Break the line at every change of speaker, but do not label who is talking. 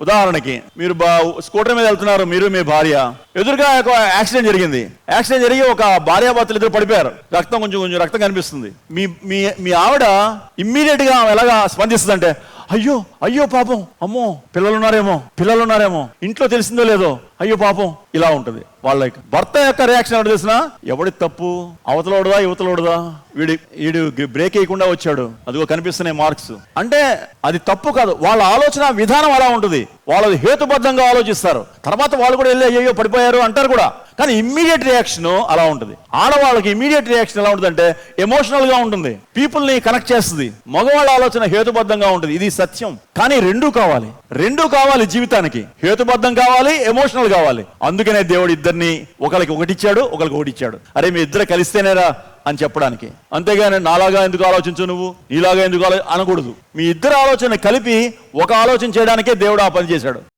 ఉదాహరణకి మీరు బా స్కూటర్ మీద వెళ్తున్నారు మీరు మీ భార్య. ఎదురుగా ఒక యాక్సిడెంట్ జరిగింది. యాక్సిడెంట్ జరిగి ఒక భార్యాభర్తలు ఇద్దరు పడిపోయారు. రక్తం కొంచెం కొంచెం రక్తం కనిపిస్తుంది. మీ మీ మీ ఆవిడ ఇమ్మీడియట్గా ఎలాగా ఎలాగా స్పందిస్తుందంటే అయ్యో అయ్యో పాపం. అమ్మో పిల్లలు ఉన్నారేమో పిల్లలు ఉన్నారేమో ఇంట్లో తెలిసిందో లేదో అయ్యో పాపం. ఇలా ఉంటుంది. వాళ్ళ భర్త యొక్క రియాక్షన్ ఎవరు తెలిసిన ఎవడి తప్పు? అవతలోడుదా యువతలోడుదా వీడి వీడు బ్రేక్ వేయకుండా వచ్చాడు. అదిగో కనిపిస్తున్నాయి మార్క్స్ అంటే అది తప్పు కాదు. వాళ్ళ ఆలోచన విధానం అలా ఉంటుంది. వాళ్ళది హేతుబద్ధంగా ఆలోచిస్తారు. తర్వాత వాళ్ళు కూడా వెళ్ళి అయ్యో పడిపోయారు అంటారు కూడా. కానీ ఇమ్మీడియట్ రియాక్షన్ అలా ఉంటుంది. ఆడవాళ్ళకి ఇమ్మీడియట్ రియాక్షన్ ఎలా ఉంటుంది అంటే ఎమోషనల్గా ఉంటుంది. పీపుల్ని కనెక్ట్ చేస్తుంది. మగవాళ్ళ ఆలోచన హేతుబద్ధంగా ఉంటుంది. ఇది సత్యం. కానీ రెండు కావాలి. రెండు కావాలి జీవితానికి. హేతుబద్ధం కావాలి ఎమోషనల్ కావాలి. అందుకనే దేవుడు ఇద్దరిని ఒకరికి ఒకటి ఇచ్చాడు ఒకరికి ఒకటి ఇచ్చాడు అరే మీ ఇద్దరు కలిస్తేనేరా అని చెప్పడానికి. అంతేగాని నాలాగా ఎందుకు ఆలోచించు నువ్వు? నీలాగా ఎందుకు ఆలో అనకూడదు. మీ ఇద్దరు ఆలోచన కలిపి ఒక ఆలోచన చేయడానికే దేవుడు ఆ పని చేశాడు.